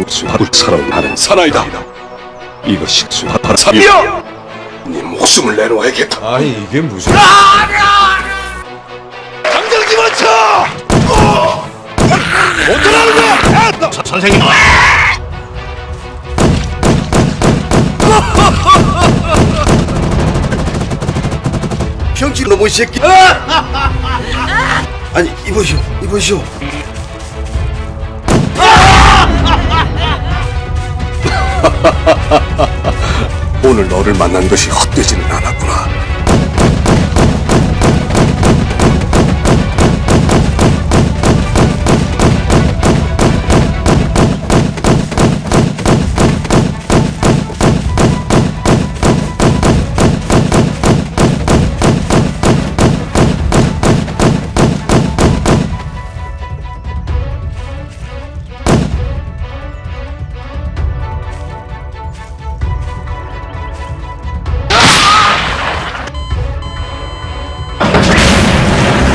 난 수하를 사랑하는 사나이다. 이것이 수하파 사이야. 야! 네 목숨을 내놓아야겠다. 아니 이게 무슨 당장 집어쳐! 어쩌라는 거야! 서- 선생님! 병치 너무 새끼. 아니 이보시오, 이보시오. 오늘 너를 만난 것이 헛되지는 않았구나.